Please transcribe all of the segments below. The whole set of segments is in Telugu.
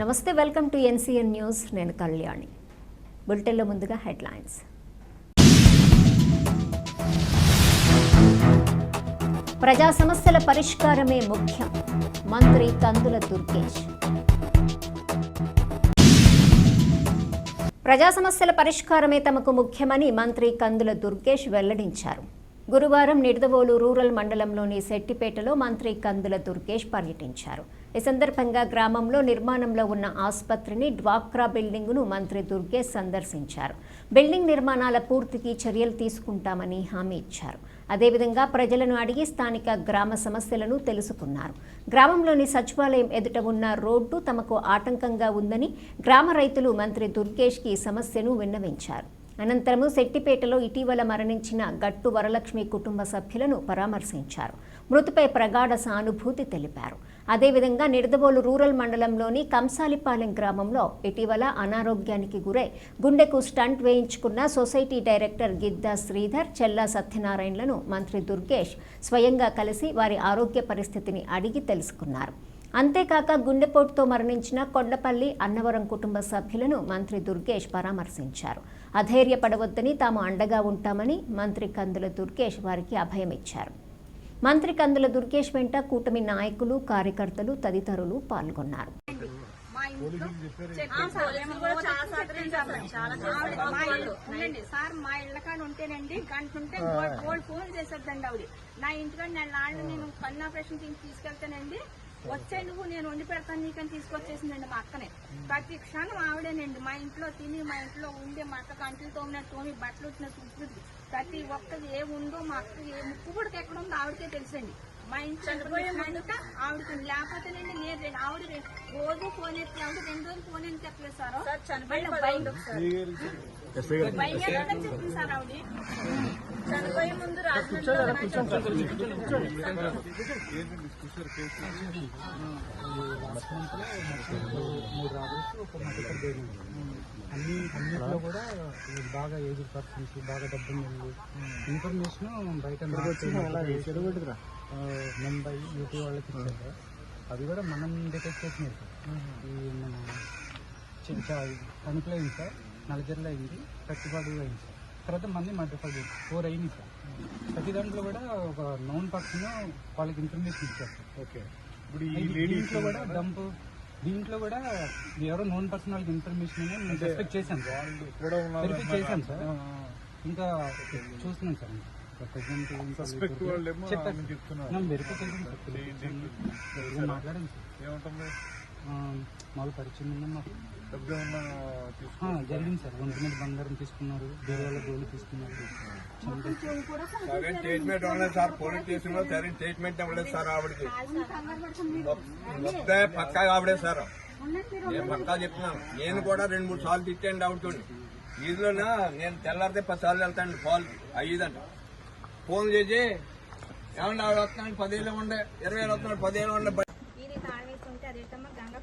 నమస్తే వెల్కమ్ టు ఎన్సీఎన్ న్యూస్. నేను కళ్యాణి. బులెటిన్లో ముందుగా హెడ్లైన్స్. ప్రజా సమస్యల పరిష్కారమే ముఖ్యం. మంత్రి కందుల దుర్గేష్. ప్రజా సమస్యల పరిష్కారమే తమకు ముఖ్యమని మంత్రి కందుల దుర్గేష్ వెల్లడించారు. గురువారం నిడదవోలు రూరల్ మండలంలోని శెట్టిపేటలో మంత్రి కందుల దుర్గేష్ పర్యటించారు. ఈ సందర్భంగా గ్రామంలో నిర్మాణంలో ఉన్న ఆసుపత్రిని డ్వాక్రా బిల్డింగును మంత్రి దుర్గేష్ సందర్శించారు. బిల్డింగ్ నిర్మాణాల పూర్తికి చర్యలు తీసుకుంటామని హామీ ఇచ్చారు. అదేవిధంగా ప్రజలను అడిగి స్థానిక గ్రామ సమస్యలను తెలుసుకున్నారు. గ్రామంలోని సచివాలయం ఎదుట ఉన్న రోడ్డు తమకు ఆటంకంగా ఉందని గ్రామ రైతులు మంత్రి దుర్గేష్కి సమస్యను విన్నవించారు. అనంతరము శెట్టిపేటలో ఇటీవల మరణించిన గట్టు వరలక్ష్మి కుటుంబ సభ్యులను పరామర్శించారు. మృతిపై ప్రగాఢ సానుభూతి తెలిపారు. అదేవిధంగా నిడదవోలు రూరల్ మండలంలోని కంసాలిపాలెం గ్రామంలో ఇటీవల అనారోగ్యానికి గురై గుండెకు స్టంట్ వేయించుకున్న సొసైటీ డైరెక్టర్ గిద్దా శ్రీధర్ చెల్లా సత్యనారాయణలను మంత్రి దుర్గేష్ స్వయంగా కలిసి వారి ఆరోగ్య పరిస్థితిని అడిగి తెలుసుకున్నారు. అంతేకాక గుండెపోటుతో మరణించిన కొండపల్లి అన్నవరం కుటుంబ సభ్యులను మంత్రి దుర్గేష్ పరామర్శించారు. అధైర్యపడవద్దని తాము అండగా ఉంటామని మంత్రి కందుల దుర్గేష్ వారికి అభయమిచ్చారు మంత్రి కందుల దుర్గేష్ వెంట కూటమి నాయకులు కార్యకర్తలు తదితరులు పాల్గొన్నారు. సార్, మా ఇల్లు ఉండండి. సార్ మా ఇళ్ళ కాడ ఉంటేనండి గంట ఉంటే గోల్డ్ ఫోన్ చేసేద్దండి ఆవిడ. నా ఇంటికాడ నేను నాళ్ళు నేను కన్ను ఆపరేషన్ తీసుకెళ్తానండి. వచ్చే నువ్వు నేను వండి పెడతాను నీకని తీసుకొచ్చేసిందండి మా అక్కనే. ప్రతి క్షణం ఆవిడేనండి మా ఇంట్లో తిని మా ఇంట్లో ఉండి మా అక్క కంటిలు తోమిన తోమి బట్టలు వచ్చిన చూస్తుంది ప్రతి ఒక్కది ఏ ఉందో మా అక్క ఏ ముక్కు కూడా ఎక్కడ ఉందో ఆవిడకే తెలుసండి. మా ఇంట్లో ఆవిడకి లేకపోతేనండి నేను రెండు- ఆవిడ రె- రోజు ఫోన్ ఎత్తి ఆవిడ రెండు రోజులు ఫోన్ సార్? మళ్ళీ చనిపోయే ముందు మూడు రాబోసి ఒక మధ్య అన్ని అన్నిట్లో కూడా బాగా ఏజ్ పర్సన్స్ బాగా డబ్బు నెలలు ఇన్ఫర్మేషన్ బయట చెడుగుడురా ముంబై యూపీ వాళ్ళకి ఇచ్చారు అది కూడా మనం డిటెక్ట్ చేసినాయి సార్ ఈ మన చి- సార్. నలజర్లో అయింది కట్టుబాటు అయింది తర్వాత మంది మధ్యపడి ఫోర్ అయింది సార్. ప్రతి దాంట్లో కూడా ఒక నౌన్ పర్సన్ వాళ్ళకి ఇన్ఫర్మేషన్ ఇచ్చారు సార్. ఓకే. ఇప్పుడు ఈ దీంట్లో కూడా డంప్ దీంట్లో కూడా ఎవరో నోన్ పర్సన్ వాళ్ళకి ఇన్ఫర్మేషన్ నేను సస్పెక్ట్ చేశాను సార్. వెరిఫై చేశాను సార్. ఇంకా చూస్తున్నాం సార్. వెరిఫై చేశాను సార్. మాట్లాడాను మామూలు పరిచయం ఉందని మాకు జరిగింది సార్. ఒంటి మీద బంగారం తీసుకున్నారు దేవాల గోళ్ళు తీసుకున్నారు. సరైన ట్రీట్మెంట్ ఇవ్వలేదు సార్. పోలీస్ స్టేషన్లో సరైన ట్రీట్మెంట్ ఇవ్వలేదు సార్ ఆవిడకి. మొత్తం పక్కా ఆవిడే సార్. నేను పక్కా చెప్తున్నాను. నేను కూడా రెండు మూడు సార్లు తిట్టాను ఆవిడతో వీధిలోనా నేను తెల్లారితే పది సార్లు వెళ్తాను పాలు అయ్యిదంట ఫోన్ చేసి ఏమన్నా ఆవిడ వస్తున్నాడు పదివేలు ఉండే ఇరవై వేలు వస్తున్నాడు పదివేలు ఉండే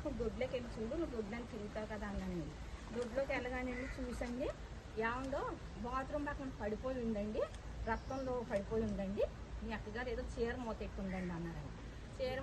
గంగకు దొడ్లోకి వెళ్ళి చూడు నువ్వు దొడ్లని తిరుగుతావు కదా అన్నానండి దొడ్లోకి వెళ్ళగానే వెళ్ళి చూసండి ఏముందో బాత్రూమ్ పక్కన పడిపోయి ఉందండి రక్తంలో పడిపోయి ఉందండి. మీ అక్కగారు ఏదో చీర మూతెట్టు ఉందండి అన్నారండి చీర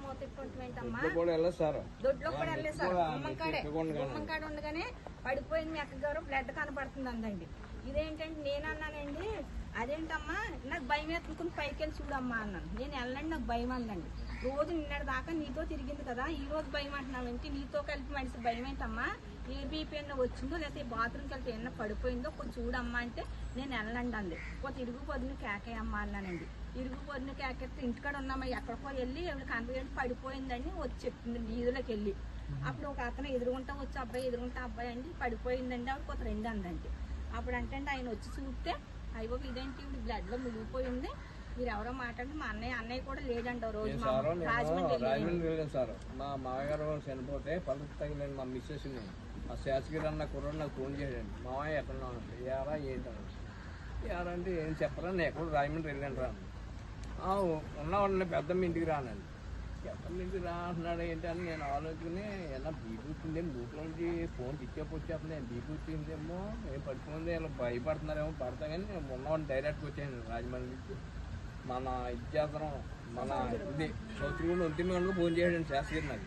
కూడా సార్. దొడ్లో కూడా వెళ్ళలేదు సార్. గుమ్మంకాడే గుమ్మంకాడ ఉండగానే పడిపోయింది మీ అక్కగారు బ్లడ్ కనపడుతుంది అందండి ఇదేంటంటే నేను అన్నానండి అదేంటమ్మా నాకు భయం ఎత్తుకుని పైకి వెళ్ళి చూడమ్మా అన్నాను. నేను వెళ్ళండి నాకు భయం అందండి రోజు నిన్నటి దాకా నీతో తిరిగింది కదా ఈ రోజు భయం అంటున్నావేంటి? నీతో కలిపి మనిషి భయం ఏంటమ్మా? ఏ బీపీ అన్న వచ్చిందో లేకపోతే బాత్రూమ్కి వెళ్తే ఏమన్నా పడిపోయిందో కొంచెం చూడమ్మా అంటే నేను వెళ్ళండి అంది. కొంచెం ఇరుగు పొద్దున కేకేయమ్మా అన్నానండి. ఇరుగు పొద్దున కేకేస్తే ఇంటికాడ ఉన్నామా? ఎక్కడికో వెళ్ళి ఎవరికి కనపడి పడిపోయిందని వచ్చి చెప్తుంది వీధిలోకి వెళ్ళి. అప్పుడు ఒక అతను ఎదురుకుంటా వచ్చి అబ్బాయి ఎదురుకుంటా అబ్బాయి అండి. పడిపోయిందండి ఆవిడ కొత్త రెండు అందండి. అప్పుడు అంటే ఆయన వచ్చి చూస్తే అయ్యో ఇదేంటి బ్లడ్లో మునిగిపోయింది మీరు ఎవరో మాట్లాడి మా అన్నయ్య అన్నయ్య కూడా లేదండి రోజు మా రాజమండ్రి వెళ్ళాను. సార్. మా మామగారు చనిపోతే పలుకు తగిలేను మా మిస్సెస్ ఆ శాసగిరి అన్న కుర్రోడు నాకు ఫోన్ చేయండి మామయ్య ఎక్కడ ఉన్నావు? అంటే యారా ఏంటన్నా యారా అంటే ఏం చెప్పరా? నేను ఎక్కడ రాజమండ్రి వెళ్ళాను రా. ఉన్నవాడిని పెద్దమ్మ ఇంటికి రానండి ఎప్పటి నుంచి రా అంటున్నాడు. ఏంటి అని నేను ఆలోచుకుని ఎలా బీపీ వచ్చింది నుంచి ఫోన్ తిప్పేపు వచ్చేస్తుంది. నేను బీపీ వచ్చిందేమో ఏం పడిపోయింది ఇలా భయపడుతున్నారేమో పడతా కానీ నేను ఉన్నవాడిని డైరెక్ట్గా వచ్చాను రాజమండ్రి నుంచి మన ఇది మన ఇది సంవత్సరం ఒంటి మీద ఫోన్ చేయడం శాస్త్రి నాకు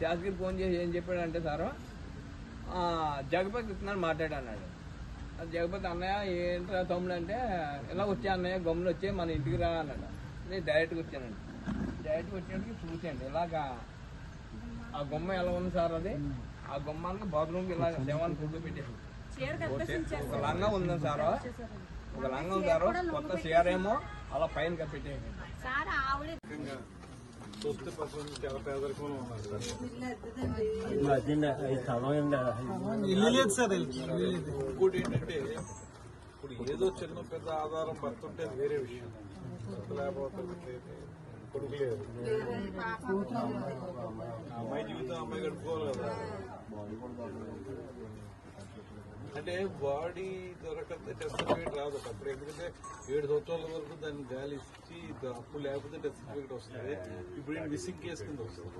శాస్త్రికి ఫోన్ చేసి ఏం చెప్పాడంటే సారు జగపతి ఇస్తున్నాను మాట్లాడన్నాడు. జగపతి అన్నయ్య ఏంట్రా తమ్ముడు అంటే ఇలా వచ్చే అన్నయ్య గమ్ములు వచ్చి మన ఇంటికి రా అన్నాడు. నేను డైరెక్ట్గా వచ్చానండి. డైరెక్ట్గా వచ్చేటికి చూసాండి ఇలాగా ఆ గుమ్మ ఎలా ఉంది సార్ అది? ఆ గుమ్మానికి బాత్రూమ్కి ఇలా శవాన్ని ఫుడ్ పెట్టేసి. ఒక లంగా ఉంది సార్? ఒక లంగా ఉంది సార్? కొత్త చీర ఏమో అలా పైన కప్పెట్టేయండి ఇల్లు లేదు సార్ ఇల్లు లేదు. ఇంకోటి ఏంటంటే ఇప్పుడు ఏదో చిన్న పెద్ద ఆధారం పడుతుంటే వేరే విషయం. లేకపోతే కొడుకు లేదు అమ్మాయి జీవితం అమ్మాయి గడుపుకోవాలి కదా అంటే బాడీ దొరకతే టెస్ట్ సర్టిఫికేట్ రాదు. అప్పుడు ఎందుకంటే ఏడు సంవత్సరాల వరకు దాన్ని గాలి ఇచ్చి అప్పు లేకపోతే టెస్ట్ సర్టిఫికేట్ వస్తుంది. ఇప్పుడు మిస్సింగ్ కేసు కింద వస్తుంది.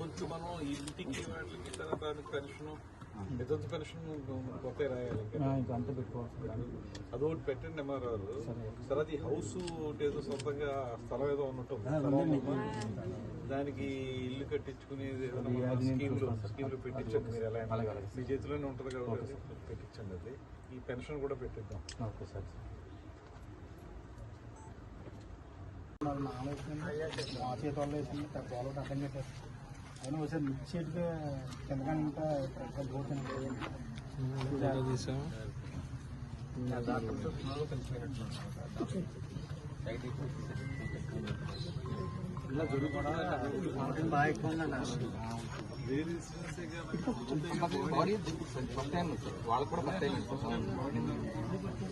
కొంచెం మనం ఇంటికి వాటికి ఇతర దానికి పెన్షన్ వితంతు పెన్షన్ కొత్త రాయాలి. ఇంకా. అంత పెట్టుకోవాలి అదొకటి పెట్టండి ఎంఆర్ఆర్ తర్వాత ఈ హౌస్ ఒకటి ఏదో సొంతంగా స్థలం ఏదో ఉన్నట్టు. దానికి ఇల్లు కట్టించుకుని ఏదైనా స్కీమ్లు స్కీమ్లు పెట్టించండి మీరు ఎలా. మీ చేతిలోనే ఉంటుంది కాబట్టి పెట్టించండి అది. ఈ పెన్షన్ కూడా పెట్టిద్దాం. Okay sir. మా చేతి వాళ్ళు వేసింది అర్థం చేశారు అయినా ఒకసారి మిడ్ చేతిగా కిందగానే ఇంకా ఇలా జరుగుతుంది బాగా ఎక్కువ ఉందండి వేరే ఇన్సూరెన్సే కదా. ఆ, లేడీ దొరికింది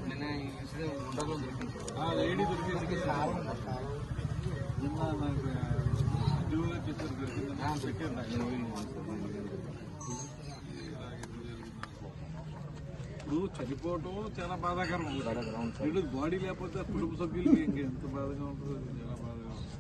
నిన్న నాకు ఉద్యోగం చెప్పారు దొరికిందని పెట్టారు నాకు. ఇప్పుడు చనిపోవటం చాలా బాధాకరం. వీళ్ళు బాడీ లేకపోతే కుటుంబ సభ్యులకి ఇంకా ఎంత బాధగా ఉంటుంది చాలా బాధగా ఉంటుంది